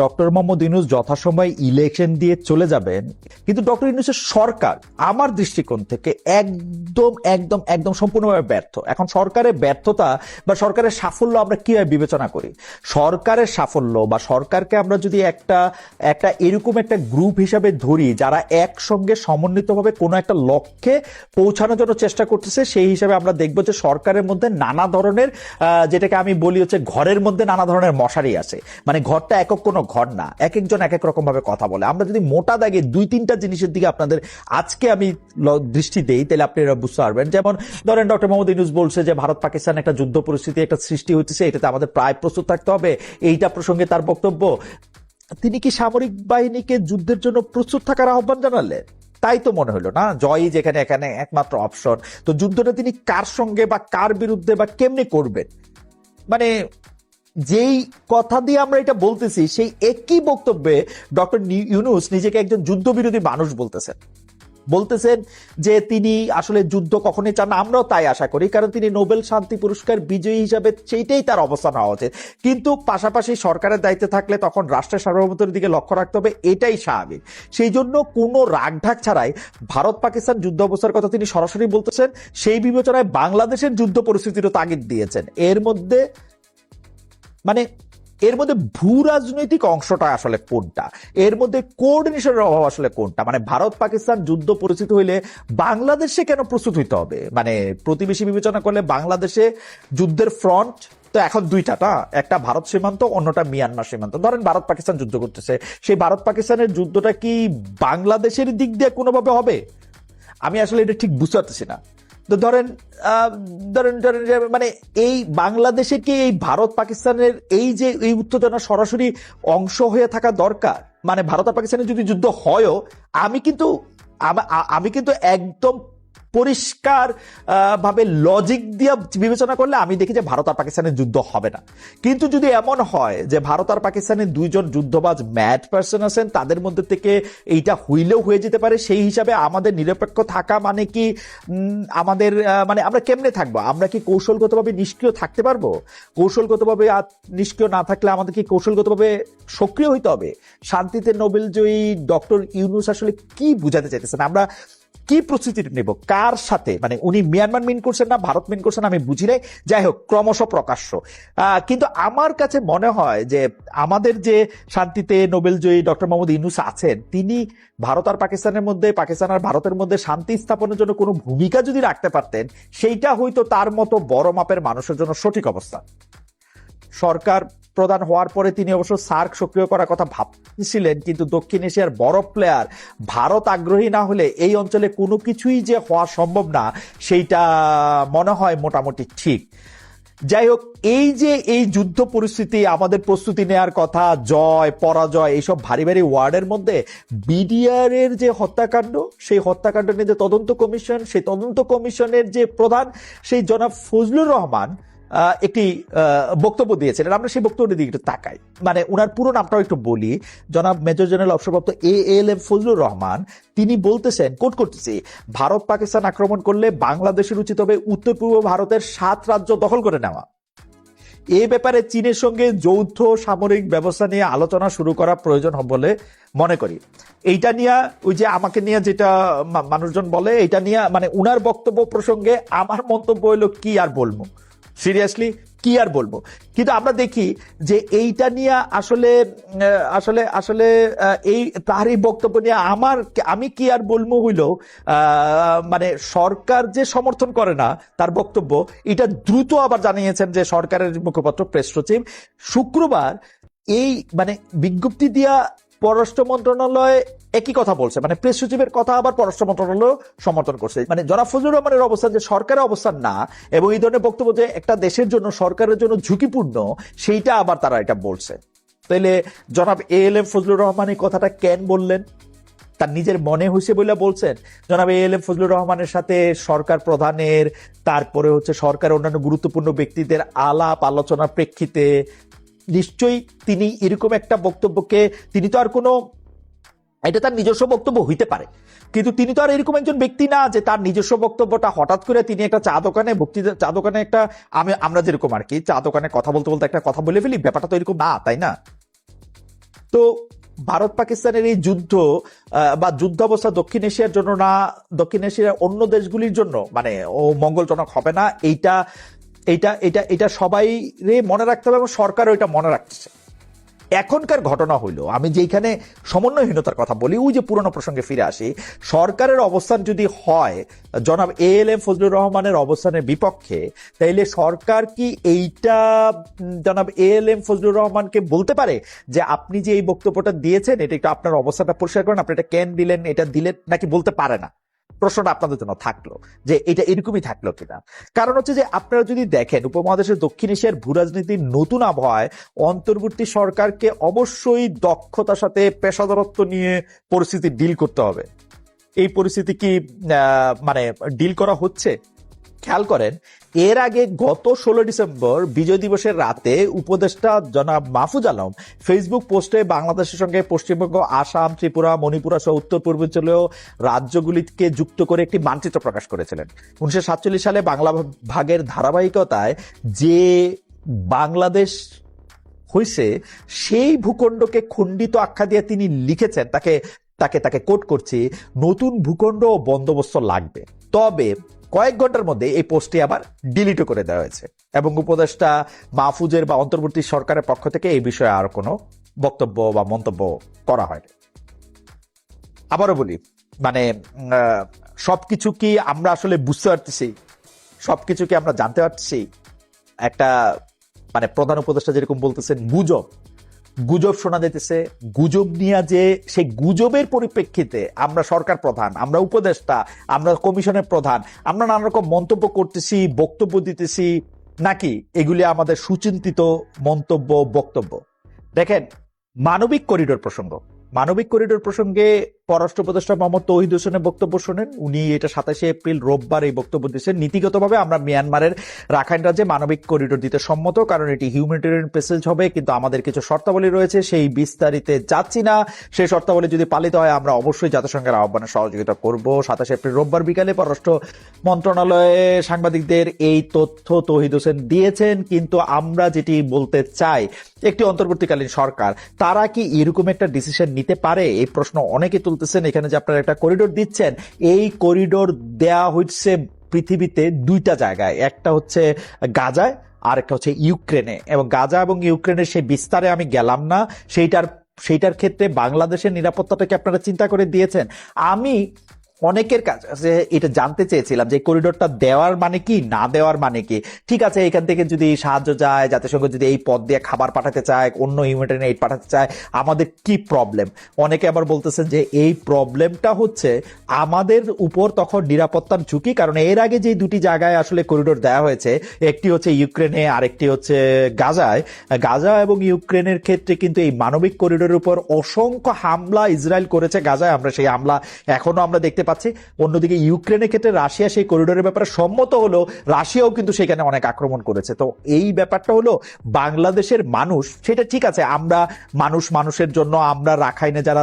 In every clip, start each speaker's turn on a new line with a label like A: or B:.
A: Doctor Mohammad Yunus যথাসময়ে election দিয়ে চলে যাবেন। কিন্তু ডক্টর ইউনুসের সরকার আমার দৃষ্টিকোণ থেকে একদম একদম একদম সম্পূর্ণভাবে ব্যর্থ। এখন সরকারের ব্যর্থতা বা সরকারের সাফল্য আমরা কীভাবে বিবেচনা করি? সরকারের সাফল্য বা সরকারকে আমরা যদি একটা একটা এরকম একটা গ্রুপ হিসাবে ধরি, যারা একসঙ্গে সমন্বিতভাবে কোনো একটা লক্ষ্যে পৌঁছানোর জন্য চেষ্টা করতেছে, সেই হিসাবে আমরা দেখব যে সরকারের মধ্যে নানা ধরনের যেটাকে আমি বলি হচ্ছে ঘরের মধ্যে নানা ধরনের মশারি আছে। মানে ঘরটা একক কোনো ঘর না এক একজন এক এক রকম ভাবে কথা বলে। আমরা যদি মোটা দাগে দুই তিনটা জিনিসের দিকে আপনাদের আজকে আমি দৃষ্টি দেই, তাহলে আপনি এরা বুঝতে পারবেন। যেমন ধরেন ডক্টর মোহাম্মদ ইউনুস বলছে যে, ভারত পাকিস্তান একটা যুদ্ধ পরিস্থিতি, একটা সৃষ্টি হচ্ছে এটাতে আমাদের প্রায় প্রস্তুত থাকতে হবে। এইটা প্রসঙ্গে তার বক্তব্য। তিনি কি সামরিক বাহিনীকে যুদ্ধের জন্য প্রস্তুত থাকার আহ্বান জানালেন তাই তো মনে হলো না? জয়ই যেখানে, এখানে একমাত্র অপশন। তো যুদ্ধটা তিনি কার সঙ্গে বা কার বিরুদ্ধে বা কেমনে করবেন? মানে যেই কথা দিয়ে আমরা এটা বলতেছি, সেই একই বক্তব্যে ডক্টর ইউনুস নিজেকে একজন যুদ্ধবিরোধী মানুষ বলতেছেন। বলতেছেন যে তিনি আসলে যুদ্ধ কখনই চান আমরাও তাই আশা করি, কারণ তিনি নোবেল শান্তি পুরস্কার বিজয়ী হিসাবে সেইটাই তার অবস্থান হওয়া উচিত। কিন্তু পাশাপাশি সরকারের দায়িত্বে থাকলে তখন রাষ্ট্রের সার্বভৌমত্বের দিকে লক্ষ্য রাখতে হবে, এটাই স্বাভাবিক। সেই জন্য কোনো রাগঢাক ছাড়াই ভারত পাকিস্তান যুদ্ধ অবস্থার কথা তিনি সরাসরি বলতেছেন, সেই বিবেচনায় বাংলাদেশের যুদ্ধ পরিস্থিতিরও তাগিদ দিয়েছেন। এর মধ্যে মানে এর মধ্যে ভূ রাজনৈতিক অংশটা আসলে কোনটা? এর মধ্যে কোঅর্ডিনেশনের অভাব আসলে কোনটা? মানে ভারত পাকিস্তান যুদ্ধ পরিস্থিতি হইলে বাংলাদেশে কেন প্রস্তুত হইতে হবে? মানে প্রতিবেশী বিবেচনা করলে বাংলাদেশে যুদ্ধের ফ্রন্ট তো এখন দুইটা না একটা ভারত সীমান্ত, অন্যটা মিয়ানমার সীমান্ত। ধরেন ভারত পাকিস্তান যুদ্ধ করতেছে। সেই ভারত পাকিস্তানের যুদ্ধটা কি বাংলাদেশের দিক দিয়ে কোনোভাবে হবে? আমি আসলে এটা ঠিক বুঝতে পারতেছি না। তো ধরেন ধরেন ধরেন মানে এই বাংলাদেশে কি এই ভারত পাকিস্তানের এই যে, এই উত্তেজনা সরাসরি অংশ হয়ে থাকা দরকার? মানে ভারত আর পাকিস্তানের যদি যুদ্ধ হয়ও, আমি কিন্তু আমি কিন্তু একদম পরিষ্কার ভাবে লজিক দিয়ে বিবেচনা করলে আমি দেখি যে ভারত আর পাকিস্তানের যুদ্ধ হবে না। কিন্তু যদি এমন হয় যে ভারত আর পাকিস্তানের দুইজন যুদ্ধবাজ ম্যাড পার্সন আছেন, তাদের মধ্যে থেকে এইটা হইলেও হয়ে যেতে পারে। সেই হিসাবে আমাদের নিরপেক্ষ থাকা মানে কি আমাদের মানে আমরা কেমনে থাকব? আমরা কি কৌশলগতভাবে নিষ্ক্রিয় থাকতে পারব? কৌশলগতভাবে নিষ্ক্রিয় না থাকলে আমাদের কি কৌশলগতভাবে সক্রিয় হইতে হবে? শান্তিতে নোবেল জয়ী ডক্টর ইউনুস আসলে কি বুঝাতে চাইতেছেন? আমরা কি প্রস্তুতি নেব? কার সাথে? মানে উনি মিয়ানমার মিন করছেন না, ভারত মিন করছেন আমি বুঝি নাই। যাই হোক, ক্রমশ প্রকাশ্য। কিন্তু আমার কাছে মনে হয় যে আমাদের যে শান্তিতে নোবেল জয়ী ডক্টর মোহাম্মদ ইনুস আছেন, তিনি ভারত আর পাকিস্তানের মধ্যে, পাকিস্তান আর ভারতের মধ্যে শান্তি স্থাপনের জন্য কোনো ভূমিকা যদি রাখতে পারতেন, সেইটা হয়তো তার মতো বড় মাপের মানুষের জন্য সঠিক অবস্থা। সরকার প্রধান হওয়ার পরে তিনি অবশ্য সার্ক সক্রিয় করার কথা ভাবছিলেন, কিন্তু দক্ষিণ এশিয়ার বড় প্লেয়ার ভারত আগ্রহী না হলে এই অঞ্চলে কোনো কিছুই যে হওয়া সম্ভব না, সেইটা মনে হয় মোটামুটি ঠিক। যাই হোক, এই যে এই যুদ্ধ পরিস্থিতি, আমাদের প্রস্তুতি নেয়ার কথা, জয়, পরাজয়, এইসব ভারী ভারী ওয়ার্ডের মধ্যে বিডিআর এর যে হত্যাকাণ্ড, সেই হত্যাকাণ্ড নিয়ে যে তদন্ত কমিশন, সেই তদন্ত কমিশনের যে প্রধান, সেই জনাব ফজলুর রহমান একটি বক্তব্য দিয়েছিলেন আমরা সেই বক্তব্যের দিকে একটু তাকাই। মানে ওনার পুরো নামটাও একটু বলি। জনাব মেজর জেনারেল, অবসরপ্রাপ্ত A L M Fazlur Rahman, তিনি বলতেছেন, কোট করতেছি, ভারত পাকিস্তান আক্রমণ করলে বাংলাদেশের উচিত হবে উত্তর পূর্ব ভারতের সাত রাজ্য দখল করে নেওয়া। এ ব্যাপারে চীনের সঙ্গে যৌথ সামরিক ব্যবস্থা নিয়ে আলোচনা শুরু করা প্রয়োজন হবে বলে মনে করি। এইটা নিয়ে, ওই যে আমাকে নিয়ে যেটা মানুষজন বলে এটা নিয়ে মানে উনার বক্তব্য প্রসঙ্গে আমার মন্তব্য হলো কি আর বলব? সিরিয়াসলি কি আর বলব? কিন্তু আমরা দেখি যে এইটা নিয়ে আসলে আসলে আসলে এই তার এই বক্তব্য নিয়ে আমার আমি কি আর বলব হইল আহ, মানে সরকার যে সমর্থন করে না তার বক্তব্য এটা দ্রুত আবার জানিয়েছেন যে সরকারের মুখপাত্র প্রেস সচিব। শুক্রবার এই মানে বিজ্ঞপ্তি দিয়া পররাষ্ট্র মন্ত্রণালয় একই কথা বলছে। মানে প্রেস সচিবের কথা আবার পররাষ্ট্র মন্ত্রণালয় সমর্থন করছে। মানে জনাব ফজলুর রহমানের অবস্থান যে সরকারের অবস্থান না, এবং এই ধরনের বক্তব্য যে একটা দেশের জন্য, সরকারের জন্য ঝুঁকিপূর্ণ, সেইটা আবার তারা এটা বলছে। তাইলে জনাব A L M Fazlur Rahman এই কথাটা কেন বললেন? তার নিজের মনে হয়েছে বলে বলছেন, জনাব এ এল এম ফজলুর রহমানের সাথে সরকার প্রধানের, তারপরে হচ্ছে সরকার অন্যান্য গুরুত্বপূর্ণ ব্যক্তিদের আলাপ আলোচনার প্রেক্ষিতে নিশ্চয়ই তিনি এরকম একটা বক্তব্যকে, তিনি তো আর কোনো, এটা তার নিজস্ব বক্তব্য হইতে পারে। কিন্তু তিনি তো আর এরকম একজন ব্যক্তি না যে তার নিজস্ব বক্তব্যটা হঠাৎ করে তিনি একটা চা দোকানে, বক্তৃতা, চা দোকানে একটা, আমি, আমরা যেরকম আর কি, চা দোকানে কথা বলতে বলতে একটা কথা বলে ফেলি, ব্যাপারটা তো এরকম না, তাই না? তো ভারত পাকিস্তানের এই যুদ্ধ বা যুদ্ধাবস্থা দক্ষিণ এশিয়ার জন্য না, দক্ষিণ এশিয়ার অন্য দেশগুলির জন্য মানে ও মঙ্গলজনক হবে না, এইটা এইটা এটা এটা সবাই রে মনে রাখতে হবে এবং সরকারও এটা মনে রাখছে। এখনকার ঘটনা হইল, আমি যেখানে সমন্বয়হীনতার কথা বলি, ওই যে পুরনো প্রসঙ্গে ফিরে আসি, সরকারের অবস্থান যদি হয়, জনাব এ এল এম ফজলুর রহমানের অবস্থানের বিপক্ষে, তাইলে সরকার কি এইটা জনাব এ এল এম ফজলুর রহমানকে বলতে পারে যে আপনি যে এই বক্তব্যটা দিয়েছেন, এটা একটু আপনার অবস্থাটা পরিষ্কার করেন, আপনি এটা কেন দিলেন, এটা দিলেন, নাকি বলতে পারে না? প্রশ্নটা আপনাদের জন্য থাকল যে এটা এরকমই থাকল কিনা। কারণ হচ্ছে যে আপনারা যদি দেখেন উপমহাদেশের দক্ষিণ এশিয়ার ভূ রাজনীতির নতুন আবহাওয়ায় অন্তর্বর্তী সরকারকে অবশ্যই দক্ষতার সাথে পেশাদারত্ব নিয়ে পরিস্থিতি ডিল করতে হবে। এই পরিস্থিতি কি মানে ডিল করা হচ্ছে? খেয়াল করেন, এর আগে গত ষোলো ডিসেম্বর বিজয় দিবসের রাতে উপদেষ্টা জনাব মাহফুজ আলম ফেসবুক পোস্টে বাংলাদেশের সঙ্গে পশ্চিমবঙ্গ, আসাম, ত্রিপুরা, মণিপুরা সহ উত্তর পূর্বাঞ্চলীয় রাজ্যগুলিকে যুক্ত করে একটি মানচিত্র প্রকাশ করেছিলেন। উনিশশো সাতচল্লিশ সালে বাংলা ভাগের ধারাবাহিকতায় যে বাংলাদেশ হয়েছে সেই ভূখণ্ডকে খণ্ডিত আখ্যা দিয়ে তিনি লিখেছেন, তাকে তাকে তাকে কোট করছি, নতুন ভূখণ্ড ও বন্দোবস্ত লাগবে। তবে কয়েক ঘণ্টার মধ্যে এই পোস্টটি আবার ডিলিটও করে দেওয়া হয়েছে। এবং উপদেষ্টা মাহফুজের বা অন্তর্বর্তী সরকারের পক্ষ থেকে এই বিষয়ে আর কোনো বক্তব্য বা মন্তব্য করা হয়নি। আবারও বলি মানে সবকিছু কি আমরা আসলে বুঝতে পারতেছি? সবকিছু কি আমরা জানতে পারছি একটা মানে প্রধান উপদেষ্টা যেরকম বলতেছেন, গুজব। গুজব শোনা যেতেছে গুজব নিয়ে যে সেই গুজবের পরিপ্রেক্ষিতে আমরা সরকার প্রধান, আমরা উপদেষ্টা, আমরা কমিশনের প্রধান, আমরা নানা রকম মন্তব্য করতেছি, বক্তব্য দিতেছি, নাকি এগুলি আমাদের সুচিন্তিত মন্তব্য, বক্তব্য? দেখেন, মানবিক করিডোর প্রসঙ্গ। মানবিক করিডোর প্রসঙ্গে পররাষ্ট্র উপদেষ্টা মোহাম্মদ তৌহিদ হোসেনের বক্তব্য শোনেন। উনি এটা সাতাশে এপ্রিল রোববার এই বক্তব্য দিয়েছেন। নীতিগতভাবে আমরা মিয়ানমারের রাখাইন রাজ্যে মানবিক করিডোর দিতে সম্মত, কারণ এটি হিউম্যানিটেরিয়ান প্যাসেজ হবে, কিন্তু আমাদের কিছু শর্তাবলী রয়েছে, সেই বিস্তারিতে যাচ্ছি না। সেই শর্তাবলী যদি পালিত হয়, আমরা অবশ্যই জাতিসংঘের আহ্বানে সহযোগিতা করব। সাতাশে এপ্রিল রোববার বিকালে পররাষ্ট্র মন্ত্রণালয়ে সাংবাদিকদের এই তথ্য তৌহিদ হোসেন দিয়েছেন, কিন্তু আমরা যেটি বলতে চাই, একটি অন্তর্বর্তীকালীন সরকার, তারা কি এরকম একটা ডিসিশন নিতে পারে? এই প্রশ্ন অনেকে তুলতেছেন এখানে যে আপনারা একটা করিডোর দিচ্ছেন, এই করিডোর দেয়া হচ্ছে পৃথিবীতে দুইটা জায়গায়। একটা হচ্ছে গাজায় আর একটা হচ্ছে ইউক্রেনে। এবং গাজা এবং ইউক্রেনের সেই বিস্তারে আমি গেলাম না, সেইটার সেইটার ক্ষেত্রে বাংলাদেশের নিরাপত্তাটাকে আপনারা চিন্তা করে দিয়েছেন। আমি অনেকের কাছে এটা জানতে চেয়েছিলাম যে করিডোরটা দেওয়ার মানে কি, না দেওয়ার মানে কি? ঠিক আছে, এখান থেকে যদি সাহায্য যায় জাতিসংঘ যদি এই পদ দিয়ে খাবার পাঠাতে চায়, অন্য হিউম্যানিটেরিয়ান এইড পাঠাতে চায়, আমাদের কি প্রবলেম অনেকে আবার বলতেছেন যে এই প্রবলেমটা হচ্ছে আমাদের উপর তখন নিরাপত্তার ঝুঁকি, কারণ এর আগে যে দুটি জায়গায় আসলে করিডোর দেওয়া হয়েছে, একটি হচ্ছে ইউক্রেনে, আরেকটি হচ্ছে গাজায়। গাজা এবং ইউক্রেনের ক্ষেত্রে কিন্তু এই মানবিক করিডোরের উপর অসংখ্য হামলা ইসরায়েল করেছে গাজায়। আমরা সেই হামলা এখনও আমরা দেখতে পাচ্ছি। অন্যদিকে ইউক্রেনের ক্ষেত্রে রাশিয়া সেই করিডোরের ব্যাপারে সম্মত হলো রাশিয়াও কিন্তু সেখানে অনেক আক্রমণ করেছে। তো এই ব্যাপারটা হলো বাংলাদেশের মানুষ, সেটা ঠিক আছে, আমরা মানুষ মানুষের জন্য, আমরা রাখাইনে যারা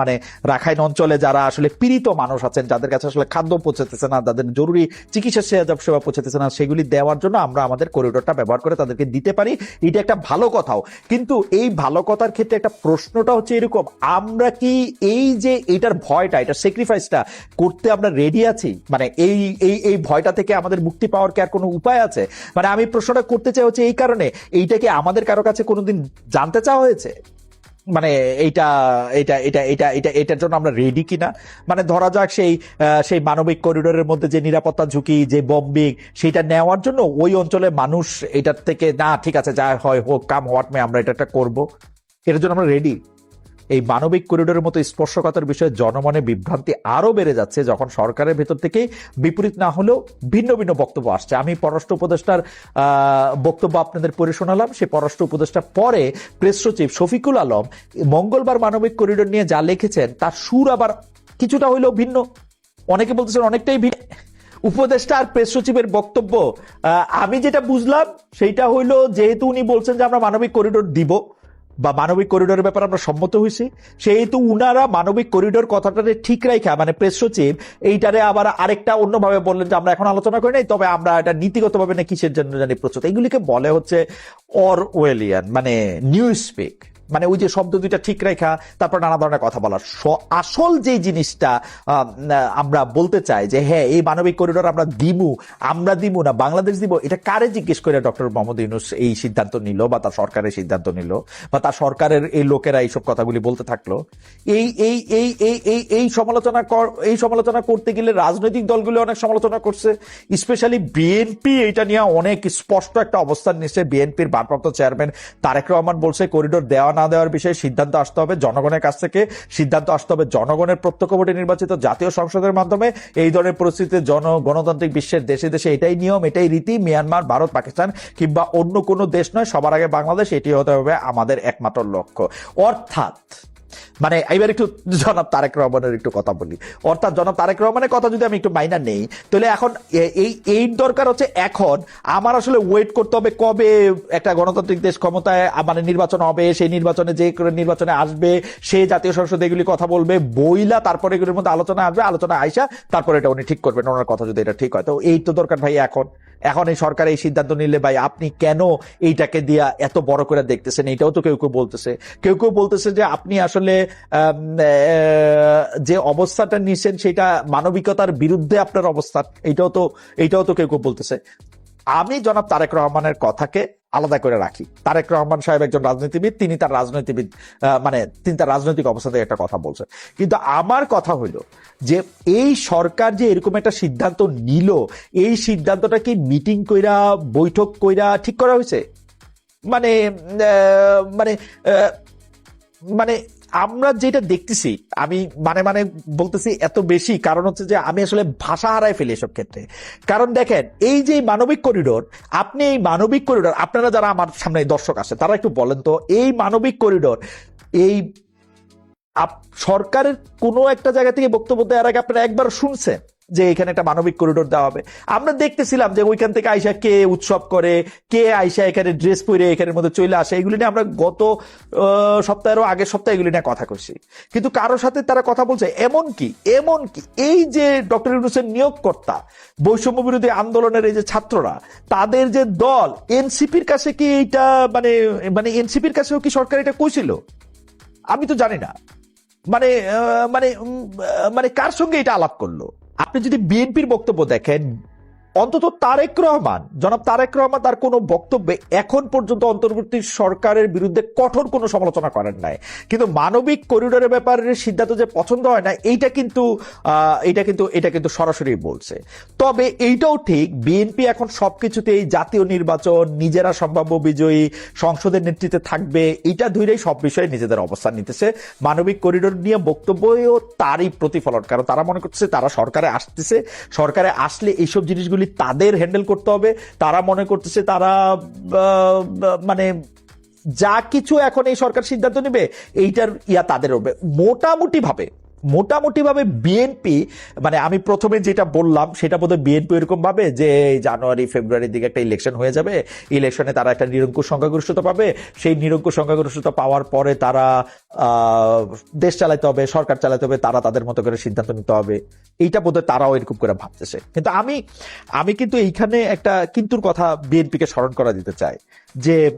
A: মানে রাখাইন অঞ্চলে যারা আসলে পীড়িত মানুষ আছেন, যাদের কাছে আসলে খাদ্য পৌঁছাতেছে না তাদের জরুরি চিকিৎসা সেবা সেবা পৌঁছাতেছে না, সেগুলি দেওয়ার জন্য আমরা আমাদের করিডোরটা ব্যবহার করে তাদেরকে দিতে পারি। এটা একটা ভালো কথাও। কিন্তু এই ভালো কথার ক্ষেত্রে একটা প্রশ্নটা হচ্ছে এরকম, আমরা কি এই যে এটার ভয়টা এটা স্যাক্রিফাইসটা করতে আমরা রেডি আছি? মানে এই এই এই ভয়টা থেকে আমাদের মুক্তি পাওয়ার কি আর কোনো উপায় আছে? মানে আমি প্রশ্নটা করতে চাই হচ্ছে এই কারণে, এইটা কি আমাদের কারও কাছে কোনোদিন জানতে চাওয়া হয়েছে? মানে এইটা এটা এটা এটা এটা এটার জন্য আমরা রেডি কিনা? মানে ধরা যাক সেই সেই মানবিক করিডোরের মধ্যে যে নিরাপত্তা ঝুঁকি, যে বম্বিং সেটা নেওয়ার জন্য ওই অঞ্চলে মানুষ এটার থেকে, না, ঠিক আছে, যা হয় হোক কাম হোয়াট মে আমরা এটা করব? এটার জন্য আমরা রেডি এই মানবিক করিডোরের মতো স্পর্শকাতর বিষয়ে জনমনে বিভ্রান্তি আরও বেড়ে যাচ্ছে যখন সরকারের ভেতর থেকে বিপরীত না হলেও ভিন্ন ভিন্ন বক্তব্য আসছে। আমি পররাষ্ট্র উপদেষ্টার বক্তব্য আপনাদের পড়ে শোনালাম। সেই পররাষ্ট্র উপদেষ্টা পরে প্রেস সচিব শফিকুল আলম মঙ্গলবার মানবিক করিডোর নিয়ে যা লিখেছেন তার সুর আবার কিছুটা হইলেও ভিন্ন। অনেকে বলতেছেন অনেকটাই ভিন্ন। উপদেষ্টা আর প্রেস সচিবের বক্তব্য আমি যেটা বুঝলাম সেইটা হইল যেহেতু উনি বলছেন যে আমরা মানবিক করিডোর দিব বা মানবিক করিডোরের ব্যাপারে আমরা সম্মত হয়েছি। সেহেতু উনারা মানবিক করিডোর কথাটারে ঠিক রাখা মানে প্রেস সচিব, এইটারে আবার আরেকটা অন্যভাবে বললেন যে আমরা এখন আলোচনা করি নাই, তবে আমরা এটা নীতিগতভাবে না কিসের জন্য জানি প্রস্তুত। এগুলিকে বলে হচ্ছে অর ওয়েলিয়ান মানে নিউজ স্পিক মানে ওই যে শব্দ দুইটা ঠিক রেখা, তারপর নানা ধরনের কথা বলা আসল যে জিনিসটা আমরা বলতে চাই যে হ্যাঁ এই মানবিক করিডোর আমরা দিমু আমরা দিমু না, বাংলাদেশ দিব, এটা কারে জিজ্ঞেস করে ডক্টর মোহাম্মদ ইউনুস এই সিদ্ধান্ত নিল বা তার সরকারের সিদ্ধান্ত নিল বা তার সরকারের এই লোকেরা এইসব কথাগুলি বলতে থাকল? এই এই এই এই এই এই সমালোচনা কর, এই সমালোচনা করতে গেলে রাজনৈতিক দলগুলো অনেক সমালোচনা করছে। স্পেশালি বিএনপি এটা নিয়ে অনেক স্পষ্ট একটা অবস্থান নিচ্ছে বিএনপির ভারপ্রাপ্ত চেয়ারম্যান তারেক রহমান বলছে করিডোর দেওয়া না দেওয়ার বিষয়ে সিদ্ধান্ত আসতে হবে জনগণের কাছ থেকে। সিদ্ধান্ত আসতে হবে জনগণের প্রত্যক্ষ ভোটে নির্বাচিত জাতীয় সংসদের মাধ্যমে। এই ধরনের পরিস্থিতিতে জন, গণতান্ত্রিক বিশ্বের দেশে দেশে এটাই নিয়ম, এটাই রীতি, মিয়ানমার, ভারত, পাকিস্তান কিংবা অন্য কোনো দেশ নয়, সবার আগে বাংলাদেশ, এটি হতে হবে আমাদের একমাত্র লক্ষ্য। অর্থাৎ মানে এবার একটু জনাব তারেক রহমানের একটু কথা বলি। অর্থাৎ জনাব তারেক রহমানের কথা যদি আমি একটু মাইনা নেই, তাহলে এখন এই এই দরকার হচ্ছে এখন আমার আসলে ওয়েট করতে হবে কবে একটা গণতান্ত্রিক দেশ ক্ষমতায় মানে নির্বাচন হবে, সেই নির্বাচনে যে নির্বাচনে আসবে, সে জাতীয় সংসদে এগুলি কথা বলবে, বইলা তারপরে এগুলির মধ্যে আলোচনা আসবে আলোচনা আইসা তারপরে এটা উনি ঠিক করবেন, ওনার কথা যদি এটা ঠিক হয়। তো এই তো দরকার ভাই এখন। এখন এই সরকার এই সিদ্ধান্ত নিলে ভাই, আপনি কেন এইটাকে দিয়া এত বড় করে দেখতেছেন? এটাও তো কেউ কেউ বলতেছে। কেউ কেউ বলতেছে যে আপনি আসলে যে অবস্থাটা নিছেন সেটা মানবিকতার বিরুদ্ধে আপনার অবস্থা এটাও তো এটাও তো কেউ কেউ বলতেছে। আমি জনাব তারেক রহমানের কথাকে আলাদা করে রাখি। তারেক রহমান সাহেব একজন রাজনীতিবিদ, তিনি তার রাজনীতিবিদ মানে তিনি তার রাজনৈতিক অবস্থাতে একটা কথা বলছেন। কিন্তু আমার কথা হইল যে এই সরকার যে এরকম একটা সিদ্ধান্ত নিল, এই সিদ্ধান্তটা কি মিটিং কইরা, বৈঠক কইরা ঠিক করা হয়েছে? মানে মানে মানে আমরা যেটা দেখতেছি, আমি মানে মানে বলতেছি এত বেশি, কারণ হচ্ছে যে আমি আসলে ভাষা হারাই ফেলি এসব ক্ষেত্রে। কারণ দেখেন, এই যে মানবিক করিডোর, আপনি এই মানবিক করিডোর, আপনারা যারা আমার সামনে দর্শক আছে, তারা একটু বলেন তো, এই মানবিক করিডোর, এই সরকারের কোনো একটা জায়গা থেকে বক্তব্য দেওয়ার আগে আপনারা একবার শুনছেন? যে এখানে একটা মানবিক করিডোর দেওয়া হবে। আমরা দেখতেছিলাম যে ওইখান থেকে আইসা কে উৎসব করে, কে আইসা এখানে ড্রেস পরে এখানের মধ্যে চলে আসে, এগুলি নিয়ে আমরা গত সপ্তাহেরও আগের সপ্তাহে এগুলি নিয়ে কথা করছি। কিন্তু কারোর সাথে তারা কথা বলছে, এমন কি এমন কি, এই যে ডক্টর ইউনুসের নিয়োগকর্তা, বৈষম্য বিরোধী আন্দোলনের এই যে ছাত্ররা, তাদের যে দল, এনসিপির কাছে কি এইটা মানে মানে এনসিপির কাছেও কি সরকার এটা কইছিল? আমি তো জানি না। মানে মানে মানে কার সঙ্গে এটা আলাপ করল? আপনি যদি বিএনপির বক্তব্য দেখেন অন্তত তারেক রহমান, জনাব তারেক রহমান তার কোনো বক্তব্যে এখন পর্যন্ত অন্তর্বর্তী সরকারের বিরুদ্ধে কঠোর কোনো সমালোচনা করেন নাই। কিন্তু মানবিক করিডোরের ব্যাপারে সিদ্ধান্ত যে পছন্দ হয় না, এইটা কিন্তু এটা কিন্তু এটা কিন্তু সরাসরি বলছে। তবে এইটাও ঠিক, বিএনপি এখন সবকিছুতে এই জাতীয় নির্বাচন, নিজেরা সম্ভাব্য বিজয়ী, সংসদের নেতৃত্বে থাকবে এটা ধরেই সব বিষয়ে নিজেদের অবস্থান নিতেছে। মানবিক করিডোর নিয়ে বক্তব্যও তারই প্রতিফলন, কারণ তারা মনে করছে তারা সরকারে আসতেছে। সরকারে আসলে এইসব জিনিসগুলি তাদের হ্যান্ডেল করতে হবে। তারা মনে করতেছে তারা মানে যা কিছু এখন এই সরকার সিদ্ধান্ত নেবে, এইটার ইয়া তাদের হবে মোটামুটি ভাবে মোটামুটি ভাবে বিএনপি মানে আমি প্রথমে যেটা বললাম, সেটা বোধহয় বিএনপি এরকম ভাবে যে জানুয়ারি, ফেব্রুয়ারির দিকে একটা ইলেকশন হয়ে যাবে। ইলেকশনে তারা একটা নিরঙ্কুশ সংখ্যাগরিষ্ঠতা পাবে। সেই নিরঙ্কুশ সংখ্যাগরিষ্ঠতা পাওয়ার পরে তারা দেশ চালাতে হবে, সরকার চালাতে হবে, তারা তাদের মতো করে সিদ্ধান্ত নিতে হবে। এইটা বোধহয় তারাও এরকম করে ভাবতেছে। কিন্তু আমি আমি কিন্তু এইখানে একটা কিন্তুর কথা বিএনপিকে স্মরণ করা দিতে চাই। যে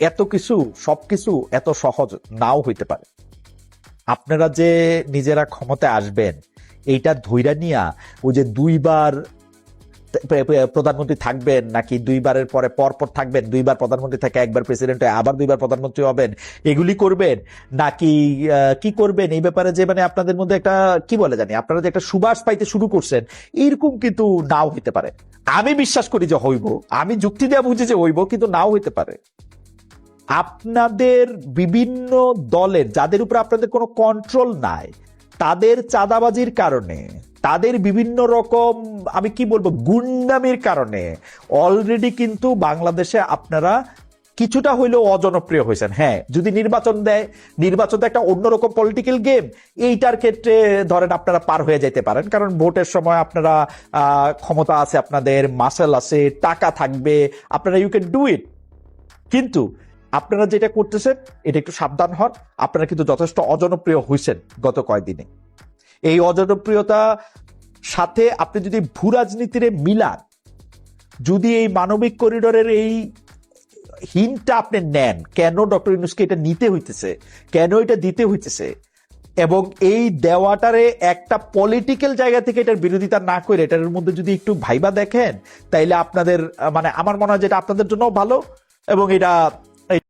A: এত কিছু, সবকিছু এত সহজ নাও হইতে পারে। আপনারা যে নিজেরা ক্ষমতায় আসবেন, এইটা ধৈরা নিয়া ওই যে দুইবার প্রে- প্রে- প্রধানমন্ত্রী থাকবেন নাকি দুইবারের পরে পর পর থাকবেন, দুইবার প্রধানমন্ত্রী থাকে, একবার প্রেসিডেন্ট আবার দুইবার প্রধানমন্ত্রী হবেন, এগুলি করবেন নাকি কি করবেন? এই ব্যাপারে যে মানে আপনাদের মধ্যে একটা, কি বলে জানি, আপনারা যে একটা সুবাস পাইতে শুরু করছেন, এরকম কিন্তু নাও হইতে পারে। আমি বিশ্বাস করি যে হইব, আমি যুক্তি দেওয়া বুঝি যে হইব, কিন্তু নাও হইতে পারে। আপনাদের বিভিন্ন দলের যাদের উপর আপনাদের কোনো কন্ট্রোল নাই, তাদের চাঁদাবাজির কারণে, তাদের বিভিন্ন রকম, আমি কি বলব, গুন্ডামির কারণে অলরেডি কিন্তু বাংলাদেশে আপনারা কিছুটা হইলেও অজনপ্রিয় হয়েছেন। হ্যাঁ যদি নির্বাচন দেয়, নির্বাচন তো একটা অন্যরকম পলিটিক্যাল গেম এইটার ক্ষেত্রে ধরেন আপনারা পার হয়ে যেতে পারেন। কারণ ভোটের সময় আপনারা ক্ষমতা আছে আপনাদের মাসেল আছে, টাকা থাকবে, আপনারা ইউ ক্যান ডু ইট কিন্তু আপনারা যেটা করতেছেন, এটা একটু সাবধান হন। আপনারা কিন্তু যথেষ্ট অজনপ্রিয় হয়েছেন গত কয়েকদিনে। এই অজনপ্রিয়তা সাথে আপনি যদি ভূ রাজনীতিরে মিলান, যদি এই মানবিক করিডোরের এই হিনটা আপনি নেন, কেন ডক্টর ইউনুসকে এটা নিতে হইতেছে, কেন এটা দিতে হইতেছে, এবং এই দেওয়াটারে একটা পলিটিক্যাল জায়গা থেকে এটার বিরোধিতা না করে এটার মধ্যে যদি একটু ভাইবা দেখেন, তাইলে আপনাদের মানে আমার মনে হয় যেটা আপনাদের জন্য ভালো, এবং এটা